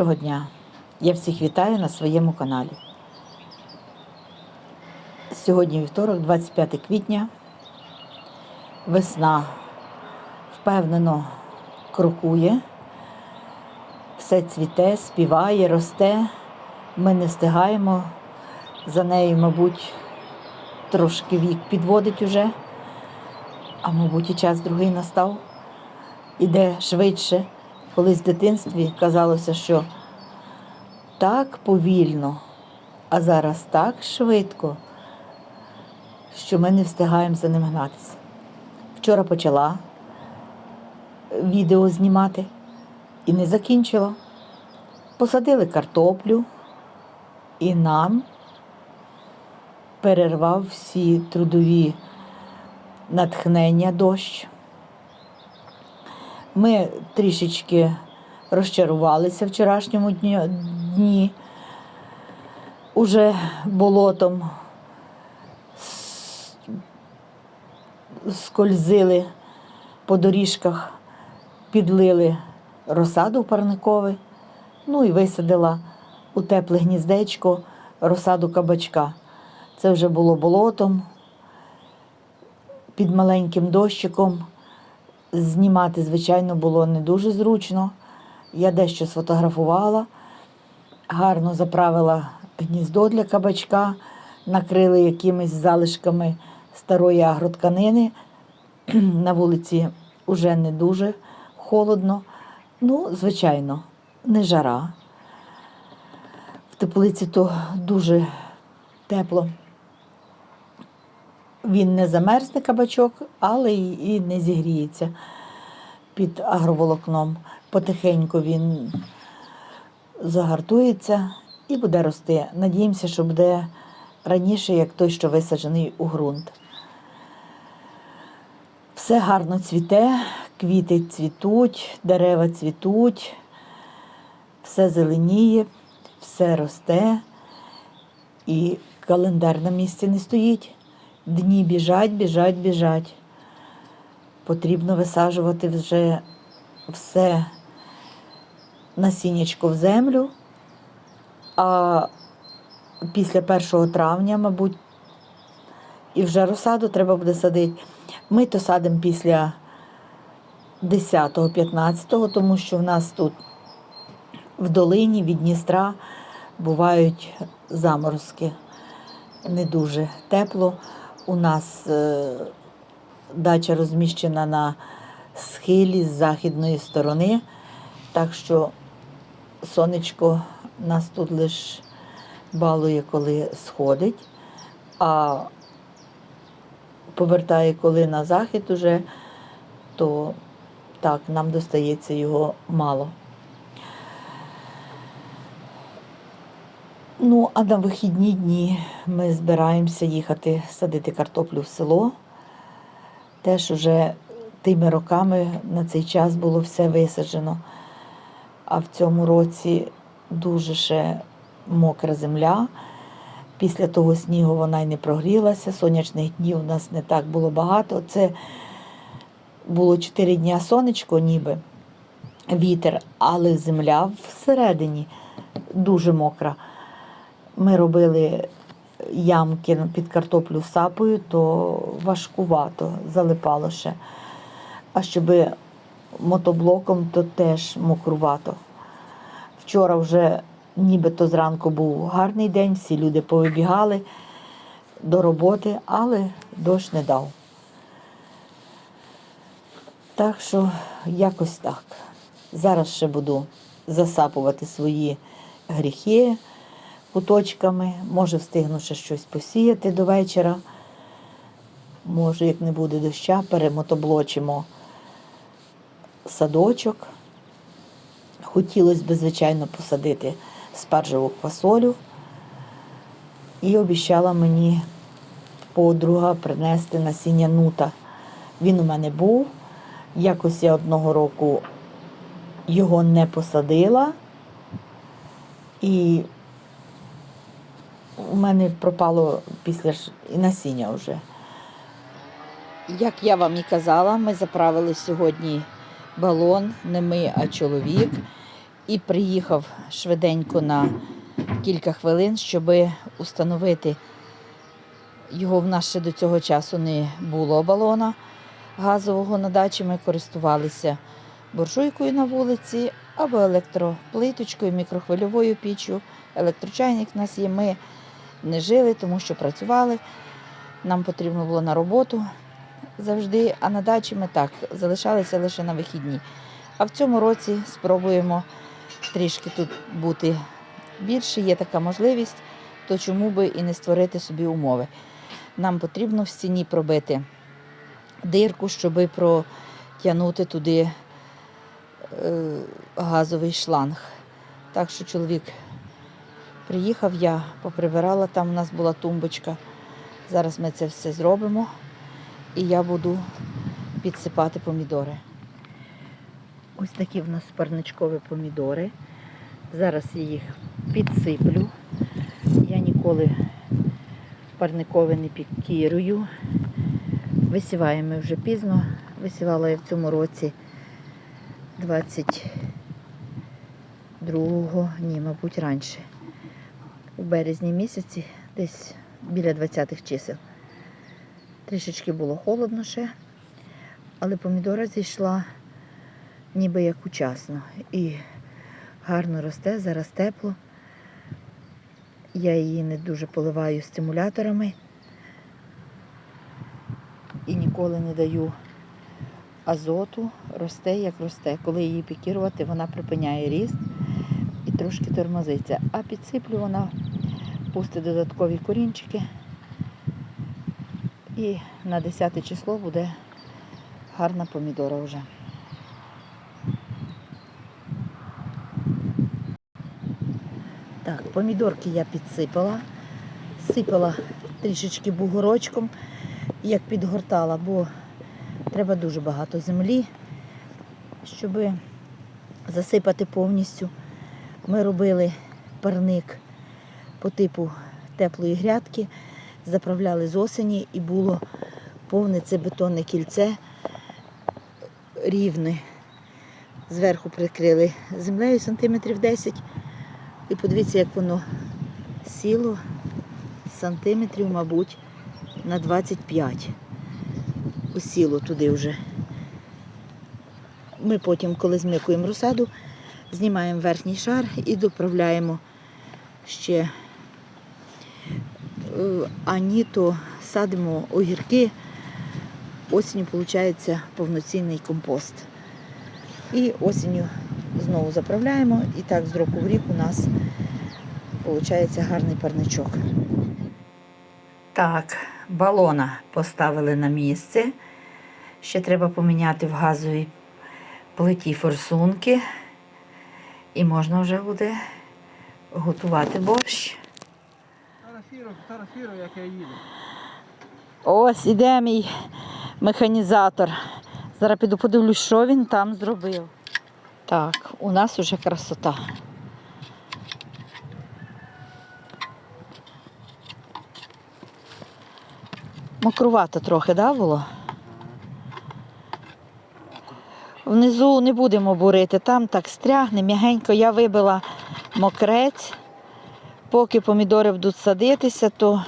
Доброго дня! Я всіх вітаю на своєму каналі. Сьогодні вівторок, 25 квітня. Весна впевнено крокує, все цвіте, співає, росте. Ми не встигаємо. За нею, мабуть, трошки вік підводить уже, а мабуть, і час другий настав. Іде швидше. Колись в дитинстві казалося, що так повільно, а зараз так швидко, що ми не встигаємо за ним гнатися. Вчора почала відео знімати і не закінчила. Посадили картоплю, і нам перервав всі трудові натхнення дощ. Ми трішечки розчарувалися вчорашньому дні, дні. уже болотом скользили по доріжках, підлили розсаду парниковий, ну і висадила у тепле гніздечко розсаду кабачка. Це вже було болотом під маленьким дощиком. Знімати, звичайно, було не дуже зручно. Я дещо сфотографувала, гарно заправила гніздо для кабачка, накрили якимись залишками старої агротканини. На вулиці вже не дуже холодно. Ну, звичайно, не жара. В теплиці то дуже тепло. Він не замерзне кабачок, але і не зігріється під агроволокном. Потихеньку він загартується і буде рости. Надіємося, що буде раніше, як той, що висаджений у ґрунт. Все гарно цвіте, квіти цвітуть, дерева цвітуть, все зеленіє, все росте, і календар на місці не стоїть. Дні біжать, біжать, біжать. Потрібно висаджувати вже все насіннячко в землю. А після 1 травня, мабуть, і вже розсаду треба буде садити. Ми то садимо після 10-15, тому що в нас тут в долині від Дністра бувають заморозки. Не дуже тепло. У нас е, дача розміщена на схилі з західної сторони, так що сонечко нас тут лише балує, коли сходить, а повертає, коли на захід уже, то так, нам достається його мало. Ну, а на вихідні дні ми збираємося їхати садити картоплю в село. Теж уже тими роками на цей час було все висаджено. А в цьому році дуже ще мокра земля. Після того снігу вона й не прогрілася. Сонячних днів у нас не так було багато. Це було 4 дня сонечко, ніби вітер, але земля всередині дуже мокра. Ми робили ямки під картоплю сапою, то важкувато залипало ще. А щоб мотоблоком, то теж мокрувато. Вчора вже нібито зранку був гарний день, всі люди повибігали до роботи, але дощ не дав. Так що якось так. Зараз ще буду засапувати свої гріхи куточками. Може, встигну ще щось посіяти до вечора. Може, як не буде доща, перемотоблочимо садочок. Хотілося б, звичайно, посадити спаржеву квасолю. І обіцяла мені подруга принести насіння нута. Він у мене був. Якось я одного року його не посадила. І у мене пропало після ж і насіння вже. Як я вам і казала, ми заправили сьогодні балон, не ми, а чоловік. і приїхав швиденько на кілька хвилин, щоб установити. Його в нас ще до цього часу не було балона газового на дачі. Ми користувалися буржуйкою на вулиці або електроплиточкою, мікрохвильовою піччю. Електрочайник в нас є. Ми не жили, тому що працювали. Нам потрібно було на роботу завжди, а на дачі ми так залишалися лише на вихідні. А в цьому році спробуємо трішки тут бути більше, є така можливість, то чому би і не створити собі умови. Нам потрібно в стіні пробити дирку, щоб протягнути туди е, газовий шланг. Так що чоловік приїхав, я поприбирала, там у нас була тумбочка. Зараз ми це все зробимо і я буду підсипати помідори. Ось такі в нас парничкові помідори. Зараз я їх підсиплю. Я ніколи парникове не пікірую. Висіваємо вже пізно. Висівала я в цьому році 22-го, ні, мабуть, раніше. У березні місяці, десь біля 20-х чисел. Трішечки було холодно ще, але помідора зійшла ніби як учасно. І гарно росте, зараз тепло. Я її не дуже поливаю стимуляторами і ніколи не даю азоту. Росте, як росте. Коли її пікірувати, вона припиняє ріст і трошки тормозиться. А підсиплю вона пустить додаткові корінчики. І на 10 число буде гарна помідора вже. Так, помідорки я підсипала, сипала трішечки бугорочком, як підгортала, бо треба дуже багато землі, щоб засипати повністю. Ми робили парник по типу теплої грядки, заправляли з осені і було повне це бетонне кільце рівне. Зверху прикрили землею сантиметрів 10. І подивіться, як воно сіло сантиметрів, мабуть, на 25. Осіло туди вже. Ми потім, коли змикуємо розсаду, знімаємо верхній шар і доправляємо ще е, а ні, то садимо огірки. Осінню виходить повноцінний компост. І осінню знову заправляємо, і так з року в рік у нас виходить гарний парничок. Так, балона поставили на місце. Ще треба поміняти в газовій плиті форсунки. І можна вже буде готувати борщ. Фотографірую, як я їду. Ось іде мій механізатор. Зараз піду подивлюсь, що він там зробив. Так, у нас уже красота. Мокрувато трохи, да, було? Внизу не будемо бурити, там так стрягне, м'ягенько. Я вибила мокрець. Поки помідори будуть садитися, то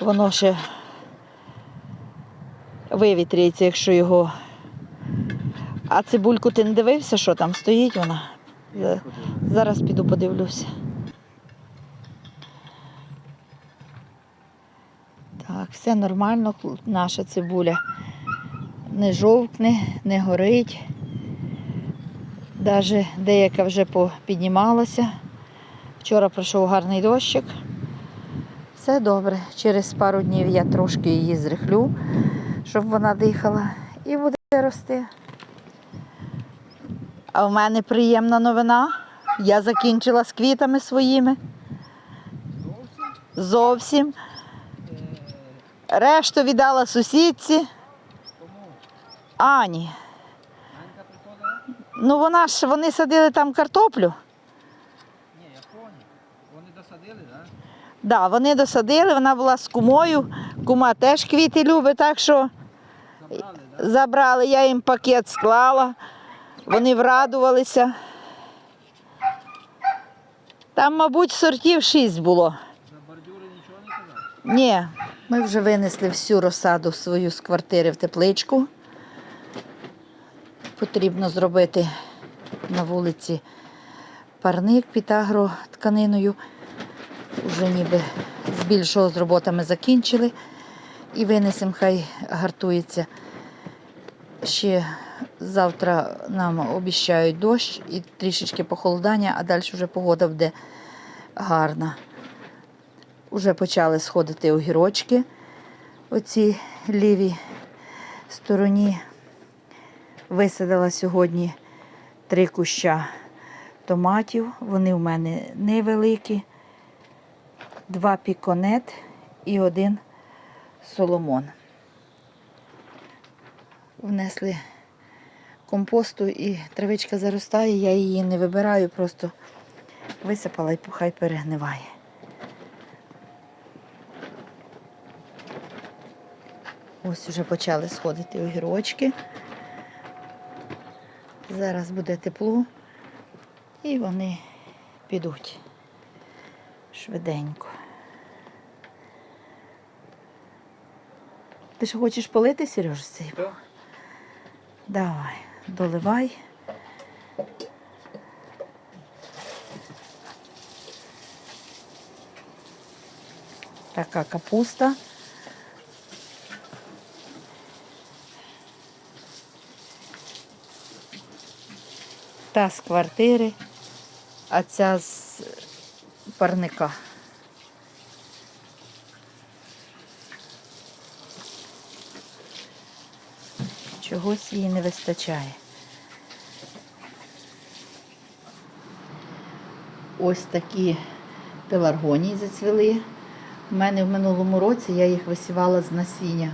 воно ще вивітрюється, якщо його. А цибульку ти не дивився, що там стоїть вона? Зараз піду подивлюся. Так, все нормально, наша цибуля не жовкне, не горить. Навіть деяка вже піднімалася. Вчора пройшов гарний дощик. Все добре. Через пару днів я трошки її зрихлю, щоб вона дихала, і буде рости. А в мене приємна новина. Я закінчила з квітами своїми. Зовсім. Решту віддала сусідці Ані. Ну вона ж вони садили там картоплю. Ні, я поняв. Вони досадили, так? Да, вони досадили, вона була з кумою. Кума теж квіти любить, так що Забрали, так? забрали, я їм пакет склала. Вони врадувалися. Там, мабуть, сортів шість було. За бордюри нічого не казав? Ні. Ми вже винесли всю розсаду свою з квартири в тепличку. Потрібно зробити на вулиці парник під агротканиною. Уже ніби з більшого з роботами закінчили. І винесемо, хай гартується. Ще завтра нам обіщають дощ і трішечки похолодання, а далі вже погода буде гарна. Уже почали сходити огірочки оці лівій стороні. Висадила сьогодні три куща томатів. Вони в мене невеликі, два піконет і один соломон. Внесли компосту і травичка заростає, я її не вибираю, просто висипала і хай перегниває. Ось вже почали сходити огірочки. Зараз буде тепло і вони підуть швиденько. Ти що хочеш полити, Сереж, цей? Що? Давай, доливай. Така капуста. Та з квартири, а ця з парника. Чогось їй не вистачає. Ось такі пеларгонії зацвіли. У мене в минулому році я їх висівала з насіння.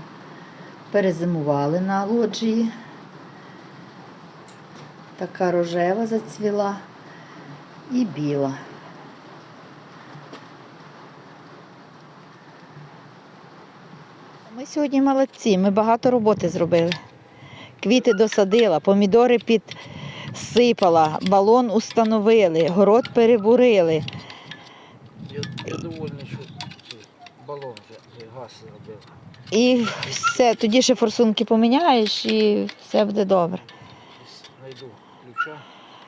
Перезимували на лоджії. Така рожева зацвіла і біла. Ми сьогодні молодці, ми багато роботи зробили. Квіти досадила, помідори підсипала, балон установили, город перебурили. Я, я довольний, що балон вже газ зробив. І все, тоді ще форсунки поміняєш і все буде добре. Знайду ключа.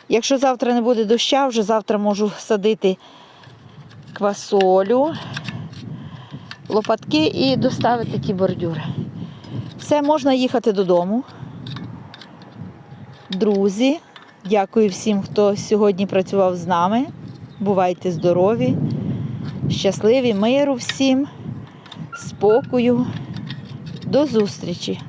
Якщо завтра не буде доща, вже завтра можу садити квасолю, лопатки і доставити ті бордюри. Все, можна їхати додому. Друзі, дякую всім, хто сьогодні працював з нами. Бувайте здорові, щасливі, миру всім, спокою. До зустрічі!